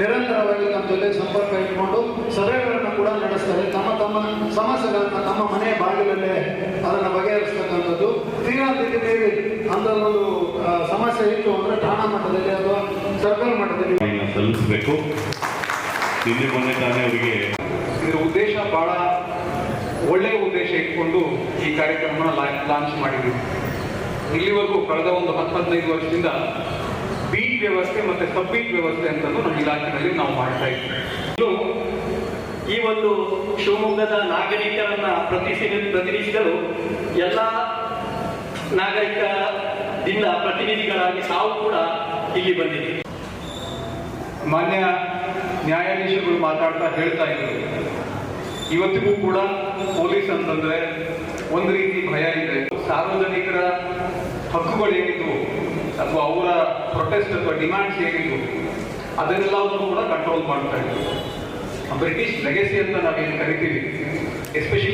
ನಿರಂತರವಾಗಿ ನಮ್ಮ ಜೊತೆ ಸಂಪರ್ಕ ಇಟ್ಕೊಂಡು ಸಭೆಗಳನ್ನು ಕೂಡ ನಡೆಸ್ತಾರೆ. ತಮ್ಮ ತಮ್ಮ ಸಮಸ್ಯೆಗಳನ್ನ ತಮ್ಮ ಮನೆಯ ಬಾಗಿಲಲ್ಲೇ ಅದನ್ನು ಬಗೆಹರಿಸ್ತಕ್ಕಂಥದ್ದು. ತೀರಾ ತಿದ್ದಿ ಮೀರಿ ಅಂಥದ್ದೊಂದು ಸಮಸ್ಯೆ ಇತ್ತು ಅಂದರೆ ಠಾಣಾ ಮಟ್ಟದಲ್ಲಿ ಅಥವಾ ಸರ್ಕಲ್ ಮಟ್ಟದಲ್ಲಿ. ಸಲ್ಲಿಸಬೇಕು. ನಿನ್ನೆ ಮೊನ್ನೆ ತಾನೇ ಅವರಿಗೆ ಇದರ ಉದ್ದೇಶ ಬಹಳ ಒಳ್ಳೆಯ ಉದ್ದೇಶ ಇಟ್ಕೊಂಡು ಈ ಕಾರ್ಯಕ್ರಮನ ಲಾಂಚ್ ಮಾಡಿದ್ವಿ. ಇಲ್ಲಿವರೆಗೂ ಕಳೆದ ಒಂದು ಹತ್ತು ಹದಿನೈದು ವರ್ಷದಿಂದ ಬೀಟ್ ವ್ಯವಸ್ಥೆ ಮತ್ತೆ ಸಬ್ಬೀಟ್ ವ್ಯವಸ್ಥೆ ಅಂತಂದು ನಮ್ಮ ಇಲಾಖೆಯಲ್ಲಿ ನಾವು ಮಾಡ್ತಾ ಇದ್ದೀವಿ ಈ ಒಂದು ಶಿವಮೊಗ್ಗದ ನಾಗರಿಕರನ್ನ ಪ್ರತಿಸಿ ಪ್ರತಿನಿಧಿಸಲು ಎಲ್ಲ ನಾಗರಿಕದಿಂದ ಪ್ರತಿನಿಧಿಗಳಾಗಿ ಸಾವು ಕೂಡ ಇಲ್ಲಿ ಬಂದಿದ್ದೀವಿ ಮಾನ್ಯ ನ್ಯಾಯಾಧೀಶಗಳು ಮಾತಾಡ್ತಾ ಹೇಳ್ತಾ ಇದ್ರು. ಇವತ್ತಿಗೂ ಕೂಡ ಪೊಲೀಸ್ ಅಂತಂದ್ರೆ ಒಂದು ರೀತಿ ಭಯ ಇದೆ. ಸಾರ್ವಜನಿಕರ ಹಕ್ಕುಗಳೇನಿದ್ವು ಅಥವಾ ಅವರ ಪ್ರೊಟೆಸ್ಟ್ ಅಥವಾ ಡಿಮ್ಯಾಂಡ್ಸ್ ಏನಿದ್ವು ಅದನ್ನೆಲ್ಲವನ್ನು ಕೂಡ ಕಂಟ್ರೋಲ್ ಮಾಡ್ತಾ ಇದ್ರು. ಬ್ರಿಟಿಷ್ ಲೆಗೆಸಿ ಅಂತ ನಾವೇನು ಕರಿತೀವಿ? ಎಸ್ಪೆಷಲಿ